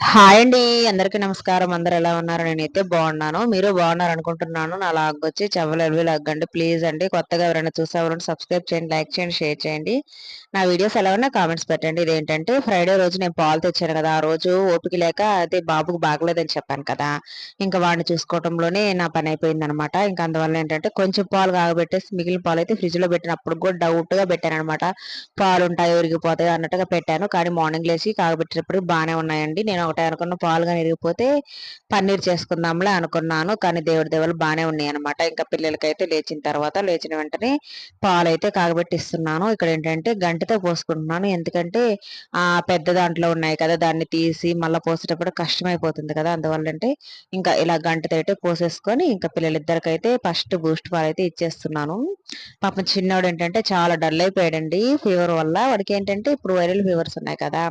Hi అండి అందరికీ నమస్కారం. అందరు ఎలా ఉన్నారు? నేనైతే బాగున్నాను. మీరు బాగున్నారు అనుకుంటున్నాను. నా లాగ్ వచ్చి చెవలవి అగ్గండి ప్లీజ్ అండి కొత్తగా ఎవరైనా చూసేవారు సబ్స్క్రైబ్ చేయండి లైక్ చేయండి షేర్ చేయండి. నా వీడియోస్ ఎలా ఉన్నా కామెంట్స్ పెట్టండి. ఇదేంటంటే ఫ్రైడే రోజు నేను పాలు తెచ్చాను కదా ఆ రోజు ఓపిక లేక అదే బాబుకు బాగలేదని చెప్పాను కదా. ఇంకా వాడిని చూసుకోవడంలోనే నా పని అయిపోయింది అనమాట ఇంకా అందువల్ల ఏంటంటే కొంచెం పాలు కాగబెట్టేసి మిగిలిన పాలు అయితే ఫ్రిడ్జ్లో పెట్టినప్పుడు కూడా డౌట్గా పెట్టాను అనమాట పాలు ఉంటాయి ఉరిగిపోతాయి అన్నట్టుగా పెట్టాను. కానీ మార్నింగ్ లేచి కాగబెట్టినప్పుడు బాగానే ఉన్నాయండి. నేను ఒకటే అనుకున్న పాలు కానీ ఇరిగిపోతే పన్నీర్ చేసుకుందాంలే అనుకున్నాను. కానీ దేవుడి దేవులు బాగానే ఉన్నాయి అనమాట ఇంకా పిల్లలకైతే లేచిన తర్వాత లేచిన వెంటనే పాలు అయితే కాగబెట్టిస్తున్నాను. ఇక్కడ ఏంటంటే గంటతో పోసుకుంటున్నాను. ఎందుకంటే ఆ పెద్ద దాంట్లో ఉన్నాయి కదా దాన్ని తీసి మళ్ళీ పోసేటప్పుడు కష్టమైపోతుంది కదా. అందువల్ల అంటే ఇంకా ఇలా గంటతో అయితే పోసేసుకొని ఇంకా పిల్లలిద్దరికైతే ఫస్ట్ బూస్ట్ పాలు అయితే ఇచ్చేస్తున్నాను. పాపం చిన్నవాడు ఏంటంటే చాలా డల్ అయిపోయాడండి. ఫీవర్ వల్ల వాడికి ఏంటంటే ఇప్పుడు వైరల్ ఫీవర్స్ ఉన్నాయి కదా.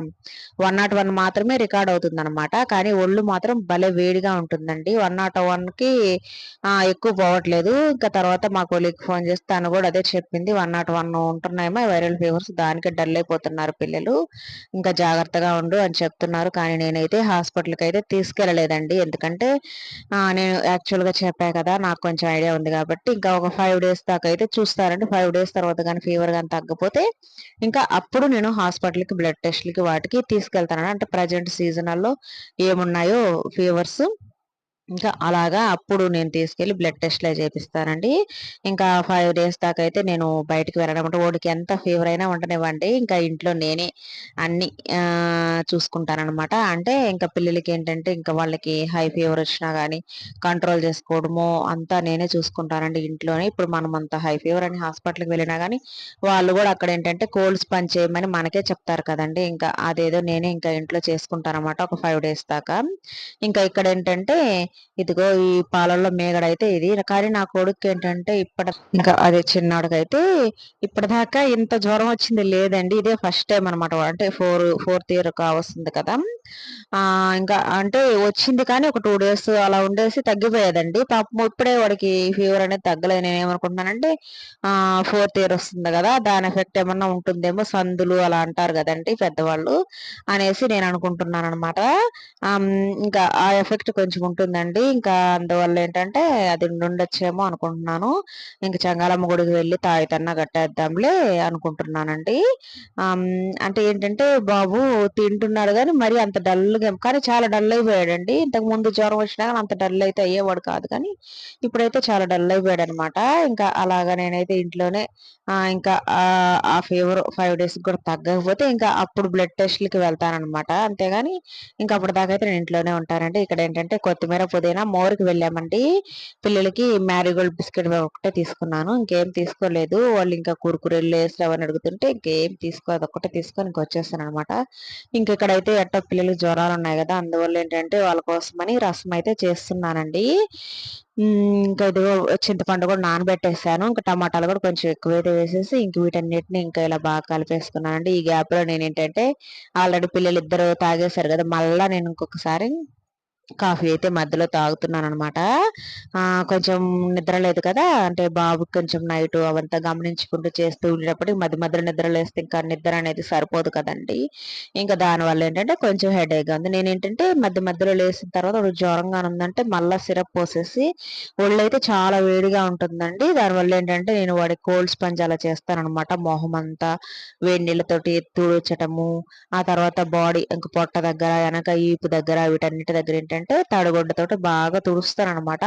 వన్ నాట్ వన్ మాత్రమే రికార్డ్ అవుతుంది. అనమాట కానీ ఒళ్ళు మాత్రం భలే వేడిగా ఉంటుందండి. వన్ నాట్ వన్కి ఎక్కువ పోవట్లేదు. ఇంకా తర్వాత మా కొలీకి ఫోన్ చేస్తే తను కూడా అదే చెప్పింది. వన్ నాట్ వన్ ఉంటున్నాయేమో వైరల్ ఫీవర్స్ దానికి డల్ అయిపోతున్నారు పిల్లలు. ఇంకా జాగ్రత్తగా ఉండు అని చెప్తున్నారు. కానీ నేనైతే హాస్పిటల్కి అయితే తీసుకెళ్ళలేదండి. ఎందుకంటే నేను యాక్చువల్గా చెప్పా కదా నాకు కొంచెం ఐడియా ఉంది కాబట్టి ఇంకా ఒక ఫైవ్ డేస్ దాకా అయితే చూస్తారండి ఫైవ్ డేస్ తర్వాత కానీ ఫీవర్ కానీ తగ్గపోతే ఇంకా అప్పుడు నేను హాస్పిటల్కి బ్లడ్ టెస్ట్లకి వాటికి తీసుకెళ్తాను అంటే ప్రజెంట్ సీజనల్ ఏమున్నాయో ఫీవర్స్. ఇంకా అలాగా అప్పుడు నేను తీసుకెళ్ళి బ్లడ్ టెస్ట్లు చేపిస్తానండి. ఇంకా ఫైవ్ డేస్ దాకా అయితే నేను బయటికి వెళ్ళడం అంటే వాడికి ఎంత ఫీవర్ అయినా ఉండనివ్వండి. ఇంకా ఇంట్లో నేనే అన్ని చూసుకుంటానమాట అంటే ఇంకా పిల్లలకి ఏంటంటే ఇంకా వాళ్ళకి హై ఫీవర్ వచ్చినా కానీ కంట్రోల్ చేసుకోవడము అంతా నేనే చూసుకుంటానండి ఇంట్లోనే. ఇప్పుడు మనం అంత హై ఫీవర్ అని హాస్పిటల్కి వెళ్ళినా కానీ వాళ్ళు కూడా అక్కడ ఏంటంటే కోల్డ్స్ పని చేయమని మనకే చెప్తారు కదండి. ఇంకా అదేదో నేనే ఇంకా ఇంట్లో చేసుకుంటానమాట ఒక ఫైవ్ డేస్ దాకా. ఇంకా ఇక్కడ ఏంటంటే ఇదిగో ఈ పాలల్లో మేగడైతే ఇది. కానీ నా కొడుకు ఏంటంటే ఇప్పటి ఇంకా అదే చిన్నాడికైతే ఇప్పటిదాకా ఇంత జ్వరం వచ్చింది లేదండి. ఇదే ఫస్ట్ టైం అనమాట అంటే ఫోర్ ఫోర్త్ ఇయర్ కావస్తుంది కదా. ఆ ఇంకా అంటే వచ్చింది కానీ ఒక టూ డేస్ అలా ఉండేసి తగ్గిపోయేదండి. పాపం ఇప్పుడే వాడికి ఫీవర్ అనేది తగ్గలేదు. నేను ఏమనుకుంటున్నానంటే ఆ ఫోర్త్ ఇయర్ వస్తుంది కదా దాని ఎఫెక్ట్ ఏమన్నా ఉంటుందేమో సందులు అలా అంటారు కదండి పెద్దవాళ్ళు అనేసి నేను అనుకుంటున్నాను అనమాట ఇంకా ఆ ఎఫెక్ట్ కొంచెం ఉంటుందండి. ఇంకా అందువల్ల ఏంటంటే అది ఉండొచ్చేమో అనుకుంటున్నాను. ఇంకా చంగాలమ్మ గుడికి వెళ్ళి తాయితన్నా కట్టేద్దాంలే అనుకుంటున్నానండి. అంటే ఏంటంటే బాబు తింటున్నాడు కానీ మరి అంత డల్గా కానీ చాలా డల్ అయిపోయాడండి. ఇంతకు ముందు జ్వరం వచ్చినా కానీ అంత డల్ అయితే అయ్యేవాడు కాదు కానీ ఇప్పుడైతే చాలా డల్ అయిపోయాడు అనమాట ఇంకా అలాగా నేనైతే ఇంట్లోనే ఇంకా ఆ ఫీవర్ ఫైవ్ డేస్ కూడా తగ్గకపోతే ఇంకా అప్పుడు బ్లడ్ టెస్ట్లకి వెళ్తానమాట అంతేగాని ఇంకా అప్పుడు దాకా అయితే నేను ఇంట్లోనే ఉంటానండి. ఇక్కడ ఏంటంటే కొత్తిమీర పుదీనా మోర్కి వెళ్ళామండి. పిల్లలకి మ్యారీగోల్డ్ బిస్కెట్ ఒకటే తీసుకున్నాను. ఇంకేం తీసుకోలేదు. వాళ్ళు ఇంకా కురుకురెళ్ళు వేసి అవన్నీ అడుగుతుంటే ఇంకేం తీసుకో ఒకటే తీసుకొని ఇంక వచ్చేస్తాను అనమాట ఇంక ఇక్కడైతే ఎట్ట పిల్లలు జ్వరాలు ఉన్నాయి కదా అందువల్ల ఏంటంటే వాళ్ళ కోసమని రసం అయితే చేస్తున్నానండి. ఇంకా ఇది చింతపండు కూడా నానబెట్టేసాను. ఇంకా టమాటాలు కూడా కొంచెం ఎక్కువైతే వేసేసి ఇంక వీటన్నిటిని ఇంకా ఇలా బాగా కలిపేసుకున్నానండి. ఈ గ్యాప్లో నేను ఏంటంటే ఆల్రెడీ పిల్లలు ఇద్దరు తాగేశారు కదా మళ్ళీ నేను ఇంకొకసారి కాఫీ అయితే మధ్యలో తాగుతున్నాను అనమాట కొంచెం నిద్ర లేదు కదా అంటే బాబుకి కొంచెం నైట్ అవంతా గమనించుకుంటూ చేస్తూ ఉండేటప్పటికి మధ్య మధ్యలో నిద్ర లేస్తే ఇంకా నిద్ర అనేది సరిపోదు కదండి. ఇంకా దానివల్ల ఏంటంటే కొంచెం హెడేక్గా ఉంది. నేను ఏంటంటే మధ్య మధ్యలో లేసిన తర్వాత జ్వరంగా ఉందంటే మళ్ళీ సిరప్ పోసేసి ఒళ్ళు అయితే చాలా వేడిగా ఉంటుందండి. దానివల్ల ఏంటంటే నేను వాడి కోల్డ్ స్పంజ్ అలా చేస్తానమాట మొహం అంతా వేడి నీళ్ళతోటి తుడుచటము ఆ తర్వాత బాడీ ఇంకా పొట్ట దగ్గర వెనక ఈపు దగ్గర వీటన్నిటి దగ్గర ఏంటంటే ఏంటంటే తడిగొడ్డతో బాగా తుడుస్తాను అనమాట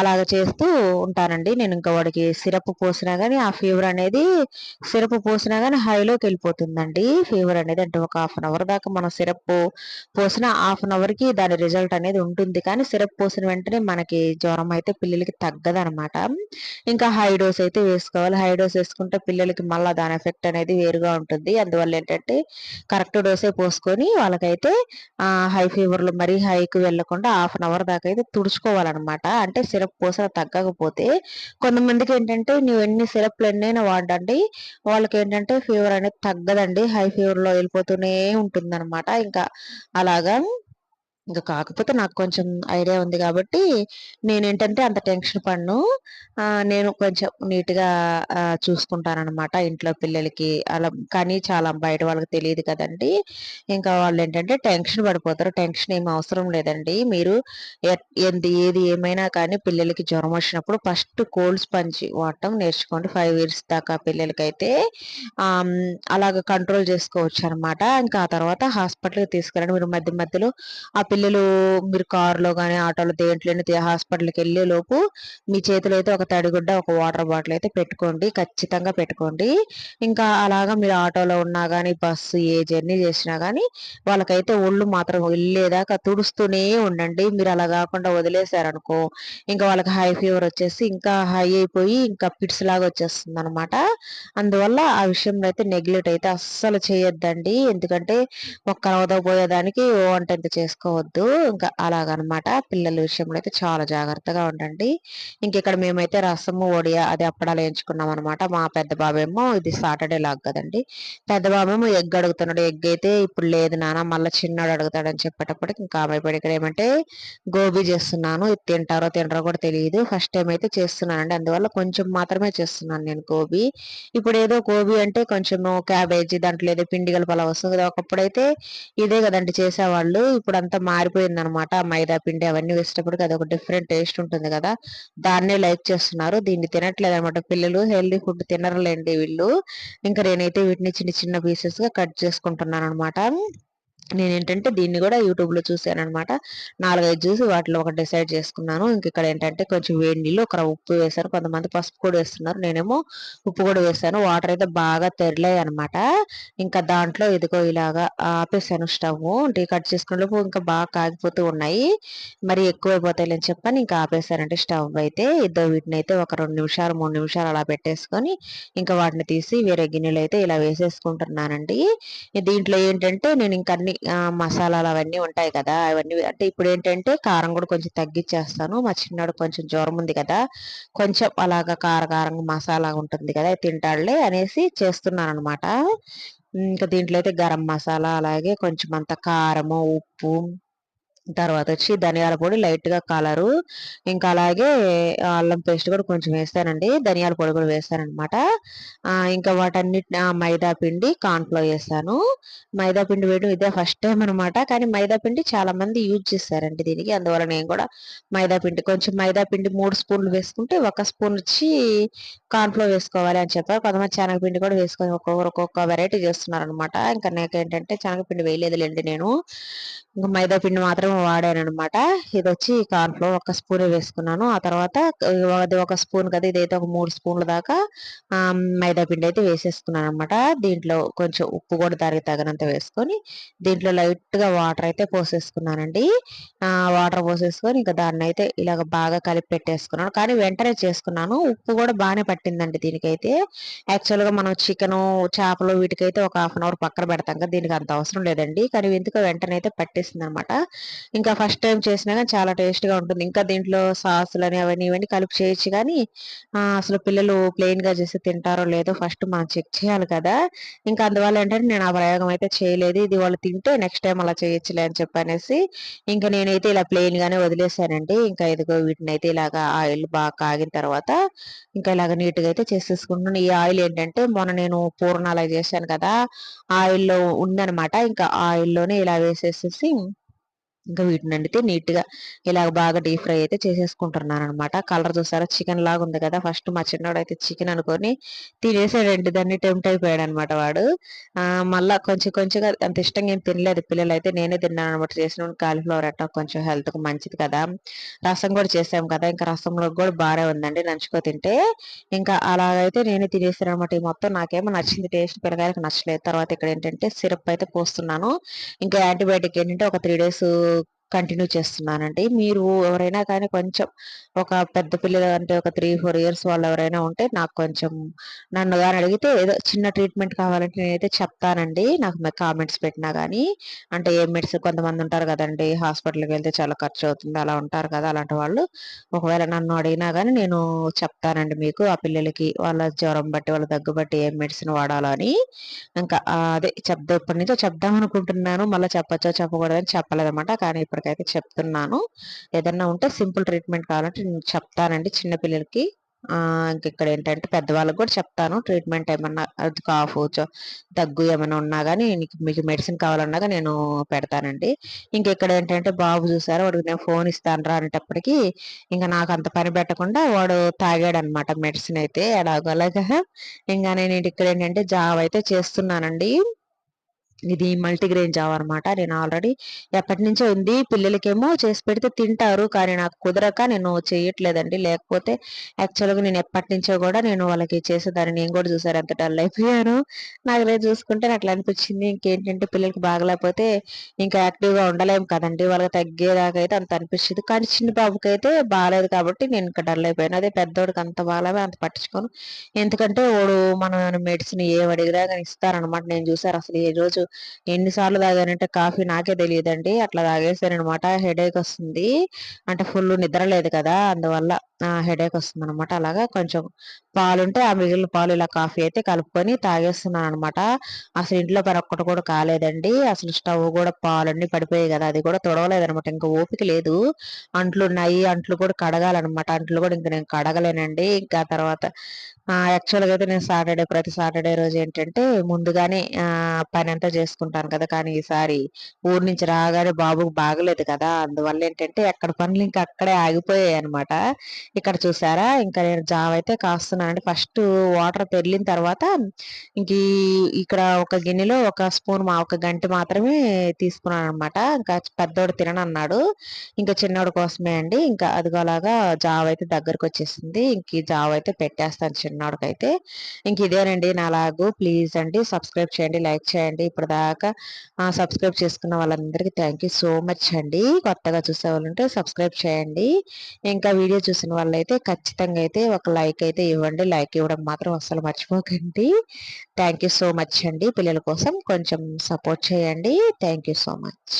అలాగ చేస్తూ ఉంటానండి. నేను ఇంకా వాడికి సిరప్ పోసినా కానీ ఆ ఫీవర్ అనేది సిరప్ పోసినా కానీ హైలోకి వెళ్ళిపోతుందండి. ఫీవర్ అనేది అంటే ఒక హాఫ్ అన్ అవర్ దాకా మనం సిరప్ పోసిన హాఫ్ అన్ అవర్కి దాని రిజల్ట్ అనేది ఉంటుంది. కానీ సిరప్ పోసిన వెంటనే మనకి జ్వరం అయితే పిల్లలకి తగ్గదనమాట ఇంకా హై డోస్ అయితే వేసుకోవాలి. హై డోస్ వేసుకుంటే పిల్లలకి మళ్ళీ దాని ఎఫెక్ట్ అనేది వేరుగా ఉంటుంది. అందువల్ల ఏంటంటే కరెక్ట్ డోసే పోసుకొని వాళ్ళకైతే హై ఫీవర్లు మరీ హైకి వెళ్ళకుండా హాఫ్ అన్ అవర్ దాకా అయితే తుడుచుకోవాలన్నమాట. అంటే సిరప్ పోసిన తగ్గకపోతే కొంతమందికి ఏంటంటే నువ్వు ఎన్ని సిరప్లు ఎన్నైనా వాడండి వాళ్ళకి ఏంటంటే ఫీవర్ అనేది తగ్గదండి హై ఫీవర్లో వెళ్ళిపోతూనే ఉంటుందన్నమాట. ఇంకా అలాగా ఇంకా కాకపోతే నాకు కొంచెం ఐడియా ఉంది కాబట్టి నేనేంటంటే అంత టెన్షన్ పడను. నేను కొంచెం నీట్గా చూసుకుంటానన్నమాట ఇంట్లో పిల్లలకి. అలా కానీ చాలా బయట వాళ్ళకి తెలియదు కదండి. ఇంకా వాళ్ళు ఏంటంటే టెన్షన్ పడిపోతారు. టెన్షన్ ఏమి అవసరం లేదండి. మీరు ఎందు ఏది ఏమైనా కానీ పిల్లలకి జ్వరం వచ్చినప్పుడు ఫస్ట్ కోల్డ్ స్పంజ్ వాడటం నేర్చుకోండి. ఫైవ్ ఇయర్స్ దాకా పిల్లలకైతే అలాగ కంట్రోల్ చేసుకోవచ్చు అనమాట ఇంకా ఆ తర్వాత హాస్పిటల్కి తీసుకెళ్ళండి. మీరు మధ్య మధ్యలో ఆ పిల్లలు మీరు కారులో కానీ ఆటోలో దేంట్లో హాస్పిటల్కి వెళ్ళే లోపు మీ చేతిలో అయితే ఒక తడిగుడ్డ ఒక వాటర్ బాటిల్ అయితే పెట్టుకోండి ఖచ్చితంగా పెట్టుకోండి. ఇంకా అలాగా మీరు ఆటోలో ఉన్నా కానీ బస్సు ఏ జర్నీ చేసినా కానీ వాళ్ళకైతే ఒళ్ళు మాత్రం వెళ్ళేదాకా తుడుస్తూనే ఉండండి. మీరు అలా కాకుండా వదిలేశారనుకో ఇంకా వాళ్ళకి హై ఫీవర్ వచ్చేసి ఇంకా హై అయిపోయి ఇంకా పిట్స్ లాగా వచ్చేస్తుంది అనమాట అందువల్ల ఆ విషయంలో అయితే నెగ్లెక్ట్ అయితే అస్సలు చేయొద్దండి. ఎందుకంటే ఒక్క పోయేదానికి ఓ వంట ఎంత చేసుకోవద్దు. ఇంకా అలాగనమాట. పిల్లల విషయంలో అయితే చాలా జాగ్రత్తగా ఉండండి. ఇంకెక్కడ మేమైతే రసము ఒడియా అది అప్పడాలు వేయించుకున్నాం అనమాట మా పెద్ద బాబేమో ఇది సాటర్డే లాగ్ కదండి. పెద్ద బాబేమో ఎగ్ అడుగుతున్నాడు. ఎగ్ అయితే ఇప్పుడు లేదు నాన్న మళ్ళీ చిన్నాడు అడుగుతాడని చెప్పేటప్పటికి ఇంకా ఆమె ఇక్కడ ఏమంటే గోబీ చేస్తున్నాను. ఇది తింటారో తినరో కూడా తెలియదు. ఫస్ట్ టైం అయితే చేస్తున్నానండి. అందువల్ల కొంచెం మాత్రమే చేస్తున్నాను నేను గోబీ. ఇప్పుడు ఏదో గోబీ అంటే కొంచెం క్యాబేజీ దాంట్లో ఏదో పిండి కలపలా వస్తుంది కదా. ఒకప్పుడైతే ఇదే కదండి చేసేవాళ్ళు. ఇప్పుడు అంతా మారిపోయింది అనమాట మైదా పిండి అవన్నీ వేసేటప్పటికి అది ఒక డిఫరెంట్ టేస్ట్ ఉంటుంది కదా. దాన్నే లైక్ చేస్తున్నారు. దీన్ని తినట్లేదు అనమాట పిల్లలు. హెల్దీ ఫుడ్ తినరులేండి వీళ్ళు. ఇంకా నేనైతే వీటిని చిన్న చిన్న పీసెస్గా కట్ చేసుకుంటున్నాను అనమాట నేను ఏంటంటే దీన్ని కూడా యూట్యూబ్లో చూశాను అనమాట నాలుగైదు చూసి వాటిలో ఒక డిసైడ్ చేసుకున్నాను. ఇంక ఇక్కడ ఏంటంటే కొంచెం వేడి నీళ్ళు ఒక ఉప్పు వేశాను కొంతమంది పసుపు కూడా వేస్తున్నారు. నేనేమో ఉప్పు కూడా వేసాను వాటర్ అయితే బాగా తెరలాయి అనమాట. ఇంకా దాంట్లో ఇదిగో ఇలాగా ఆపేసాను స్టవ్ టీ కట్ చేసుకునేలోపు ఇంకా బాగా కాగిపోతూ ఉన్నాయి. మరి ఎక్కువైపోతాయి అని చెప్పని ఇంకా ఆపేసానంటే స్టవ్ అయితే. ఇద్దరు వీటిని అయితే ఒక రెండు నిమిషాలు మూడు నిమిషాలు అలా పెట్టేసుకొని ఇంకా వాటిని తీసి వేరే గిన్నెలు అయితే ఇలా వేసేసుకుంటున్నానండి. దీంట్లో ఏంటంటే నేను ఇంకా అన్ని మసాలాలు అవన్నీ ఉంటాయి కదా అవన్నీ అంటే ఇప్పుడు ఏంటంటే కారం కూడా కొంచెం తగ్గించేస్తాను మా చిన్నాడు కొంచెం జ్వరం ఉంది కదా కొంచెం అలాగా కారకారంగా మసాలా ఉంటుంది కదా తింటాడులే అనేసి చేస్తున్నాను అనమాట ఇంకా దీంట్లో అయితే గరం మసాలా అలాగే కొంచెం అంత కారము ఉప్పు తర్వాత వచ్చి ధనియాల పొడి లైట్గా కలరు. ఇంకా అలాగే అల్లం పేస్ట్ కూడా కొంచెం వేస్తానండి. ధనియాల పొడి కూడా వేస్తానమాట ఇంకా వాటన్నిటి మైదా పిండి కాన్ఫ్లో వేస్తాను. మైదా పిండి వేయడం ఇదే ఫస్ట్ టైం అనమాట కానీ మైదా పిండి చాలా మంది యూజ్ చేస్తారండి దీనికి. అందువల్ల నేను కూడా మైదా పిండి కొంచెం మైదా పిండి మూడు స్పూన్లు వేసుకుంటే ఒక స్పూన్ వచ్చి కాన్ఫ్లో వేసుకోవాలి అని చెప్పారు. కొంతమంది శనగపిండి కూడా వేసుకొని ఒక్కొక్కరు ఒక్కొక్క వెరైటీ చేస్తున్నారు అనమాట ఇంకా నాకేంటంటే శనగపిండి వేయలేదులేండి నేను. ఇంకా మైదా పిండి మాత్రం వాడానమాట ఇది వచ్చి కార్న్ఫ్లోర్ ఒక స్పూన్ వేసుకున్నాను. ఆ తర్వాత అది ఒక స్పూన్ కదా ఇదైతే ఒక మూడు స్పూన్ల దాకా మైదా పిండి అయితే వేసేసుకున్నాను అనమాట దీంట్లో కొంచెం ఉప్పు కూడా దానికి తగినంత వేసుకొని దీంట్లో లైట్గా వాటర్ అయితే పోసేసుకున్నానండి. వాటర్ పోసేసుకొని ఇంకా దాన్ని అయితే ఇలాగ బాగా కలిపి పెట్టేసుకున్నాను. కానీ వెంటనే చేసుకున్నాను. ఉప్పు కూడా బాగానే పట్టిందండి దీనికైతే. యాక్చువల్గా మనం చికెన్ చేపలు వీటికైతే ఒక హాఫ్ అన్ అవర్ పక్కన పెడతాం కదా దీనికి అంత అవసరం లేదండి. కానీ ఎందుకు వెంటనే అయితే పట్టేసింది అనమాట ఇంకా ఫస్ట్ టైం చేసినా కానీ చాలా టేస్ట్గా ఉంటుంది. ఇంకా దీంట్లో సాసులని అవన్నీ ఇవన్నీ కలిపి చేయొచ్చు కానీ అసలు పిల్లలు ప్లెయిన్గా చేసి తింటారో లేదో ఫస్ట్ మనం చెక్ చేయాలి కదా. ఇంకా అందువల్ల ఏంటంటే నేను ఆ ప్రయోగం అయితే చేయలేదు. ఇది వాళ్ళు తింటే నెక్స్ట్ టైం అలా చేయొచ్చులే అని చెప్పనేసి ఇంకా నేనైతే ఇలా ప్లెయిన్గానే వదిలేసానండి. ఇంకా ఇదిగో వీటిని అయితే ఇలాగా ఆయిల్ బాగా కాగిన తర్వాత ఇంకా ఇలాగ నీట్గా అయితే చేసేసుకుంటున్నాను. ఈ ఆయిల్ ఏంటంటే మొన్న నేను పూర్ణాలు చేశాను కదా ఆయిల్లో ఉందనమాట ఇంకా ఆయిల్లోనే ఇలా వేసేసేసి ఇంకా వీటిని వండితే నీట్గా ఇలాగ బాగా డీప్ ఫ్రై అయితే చేసేసుకుంటున్నాను అనమాట కలర్ చూసారా? చికెన్ లాగా ఉంది కదా. ఫస్ట్ మా చిన్నవాడు అయితే చికెన్ అనుకొని తినేసాడండి దాన్ని టెంప్ట్ అయిపోయాడు అనమాట వాడు మళ్ళీ కొంచెం కొంచెంగా అంత ఇష్టంగా ఏం తినలేదు. పిల్లలు అయితే నేనే తిన్నాను అనమాట చేసిన కాలీఫ్లవర్ అట్ట కొంచెం హెల్త్కి మంచిది కదా. రసం కూడా చేసాం కదా. ఇంకా రసంలో కూడా బాగా ఉందండి నంచుకో తింటే. ఇంకా అలాగైతే నేనే తినేసాను అనమాట ఈ మొత్తం నాకేమో నచ్చింది. టేస్ట్ పిల్లకాయలకు నచ్చలేదు. తర్వాత ఇక్కడ ఏంటంటే సిరప్ అయితే పోస్తున్నాను. ఇంకా యాంటీబయాటిక్ ఏంటంటే ఒక త్రీ డేస్ కంటిన్యూ చేస్తున్నానండి. మీరు ఎవరైనా కానీ కొంచెం ఒక పెద్ద పిల్లలు అంటే ఒక త్రీ ఫోర్ ఇయర్స్ వాళ్ళు ఎవరైనా ఉంటే నాకు కొంచెం నన్ను కానీ అడిగితే ఏదో చిన్న ట్రీట్మెంట్ కావాలంటే నేనైతే చెప్తానండి. నాకు కామెంట్స్ పెట్టినా కానీ అంటే ఏ మెడిసిన్ కొంతమంది ఉంటారు కదండి హాస్పిటల్కి వెళ్తే చాలా ఖర్చు అవుతుంది అలా ఉంటారు కదా అలాంటి వాళ్ళు. ఒకవేళ నన్ను అడిగినా కానీ నేను చెప్తానండి మీకు. ఆ పిల్లలకి వాళ్ళ జ్వరం బట్టి వాళ్ళ దగ్గు బట్టి ఏం మెడిసిన్ వాడాలో అని. ఇంకా అదే చెప్దా ఇప్పటి నుంచో చెప్దాం అనుకుంటున్నాను. మళ్ళీ చెప్పచ్చో చెప్పకూడదని చెప్పలేదన్నమాట. కానీ ఇప్పటికైతే చెప్తున్నాను. ఏదన్నా ఉంటే సింపుల్ ట్రీట్మెంట్ కావాలంటే నేను చెప్తానండి చిన్నపిల్లలకి ఇక్కడ ఏంటంటే పెద్దవాళ్ళకి కూడా చెప్తాను. ట్రీట్మెంట్ ఏమన్నా అది కాఫ్ దగ్గు ఏమైనా ఉన్నా కానీ మీకు మెడిసిన్ కావాలన్నా నేను పెడతానండి. ఇంక ఇక్కడ ఏంటంటే బాబు చూసారు? వాడికి నేను ఫోన్ ఇస్తాను రా అనేటప్పటికి ఇంకా నాకు అంత పని పెట్టకుండా వాడు తాగాడు అనమాట మెడిసిన్ అయితే అలాగలాగా ఇంకా నేను ఇక్కడ ఏంటంటే జాబ్ అయితే చేస్తున్నానండి. ఇది మల్టీగ్రెయిన్ జావ అనమాట నేను ఆల్రెడీ ఎప్పటి నుంచో ఉంది. పిల్లలకేమో చేసి పెడితే తింటారు. కానీ నాకు కుదరక నేను చేయట్లేదండి. లేకపోతే యాక్చువల్గా నేను ఎప్పటి నుంచో కూడా నేను వాళ్ళకి చేసేదాన్ని. నేను కూడా చూసారు ఎంత డల్ అయిపోయాను. నాకు లేదు చూసుకుంటే అట్లా అనిపించింది. ఇంకేంటంటే పిల్లలకి బాగలేకపోతే ఇంకా యాక్టివ్గా ఉండలేము కదండి. వాళ్ళకి తగ్గేదాకా అయితే అంత అనిపించింది. కానీ చిన్న బాబుకి అయితే బాగాలేదు కాబట్టి నేను ఇంకా డల్ అయిపోయాను. అదే పెద్దోడికి అంత బాగాలే అంత పట్టించుకోను. ఎందుకంటే వాడు మనం మెడిసిన్ ఏ అడిగినా కానీ ఇస్తారనమాట నేను చూసారు అసలు ఈ రోజు ఎన్నిసార్లు తాగానంటే కాఫీ నాకే తెలియదండి. అట్లా తాగేసానమాట హెడేక్ వస్తుంది. అంటే ఫుల్ నిద్ర లేదు కదా అందువల్ల హెడేక్ వస్తుంది అనమాట అలాగా కొంచెం పాలు ఉంటే ఆ మిగిలిన పాలు ఇలా కాఫీ అయితే కలుపుకొని తాగేస్తున్నాను అనమాట అసలు ఇంట్లో పని ఒక్కటి కూడా కాలేదండి. అసలు స్టవ్ కూడా పాలన్నీ పడిపోయాయి కదా అది కూడా తొడవలేదనమాట. ఇంకా ఓపిక లేదు. అంట్లు ఉన్నాయి. అంట్లు కూడా కడగాలన్నమాట అంట్లు కూడా ఇంకా నేను కడగలేనండి. ఇంకా తర్వాత యాక్చువల్గా అయితే నేను సాటర్డే ప్రతి సాటర్డే రోజు ఏంటంటే ముందుగానే పని అంతా చేసుకుంటాను కదా! కానీ ఈసారి ఊరి నుంచి రాగానే బాబుకు బాగలేదు కదా! అందువల్ల ఏంటంటే ఎక్కడ పనులు ఇంకా అక్కడే ఆగిపోయాయి అనమాట ఇక్కడ చూసారా? ఇంకా నేను జావ అయితే కాస్తున్నానండి. ఫస్ట్ వాటర్ తెరిలిన తర్వాత ఇంక ఇక్కడ ఒక గిన్నెలో ఒక స్పూన్ మా ఒక గంట మాత్రమే తీసుకున్నాను అనమాట ఇంకా పెద్దోడు తిననన్నాడు. ఇంకా చిన్నోడు కోసమే అండి. ఇంకా అదిగోలాగా జావ అయితే దగ్గరకు వచ్చేసింది. ఇంక జాబ్ జావ అయితే పెట్టేస్తాను చిన్నోడికైతే. ఇంక ఇదేనండి నా లాగు. ప్లీజ్ అండి సబ్స్క్రైబ్ చేయండి లైక్ చేయండి. ఇప్పుడు దాకా సబ్స్క్రైబ్ చేసుకున్న వాళ్ళందరికీ థ్యాంక్ యూ సో మచ్ అండి. కొత్తగా చూసే వాళ్ళుంటే సబ్స్క్రైబ్ చేయండి. ఇంకా వీడియో చూసిన వాళ్ళైతే ఖచ్చితంగా అయితే ఒక లైక్ అయితే ఇవ్వండి. లైక్ ఇవ్వడం మాత్రం అస్సలు మర్చిపోకండి. థ్యాంక్ యూ సో మచ్ అండి. పిల్లల కోసం కొంచెం సపోర్ట్ చేయండి. Thank you so much.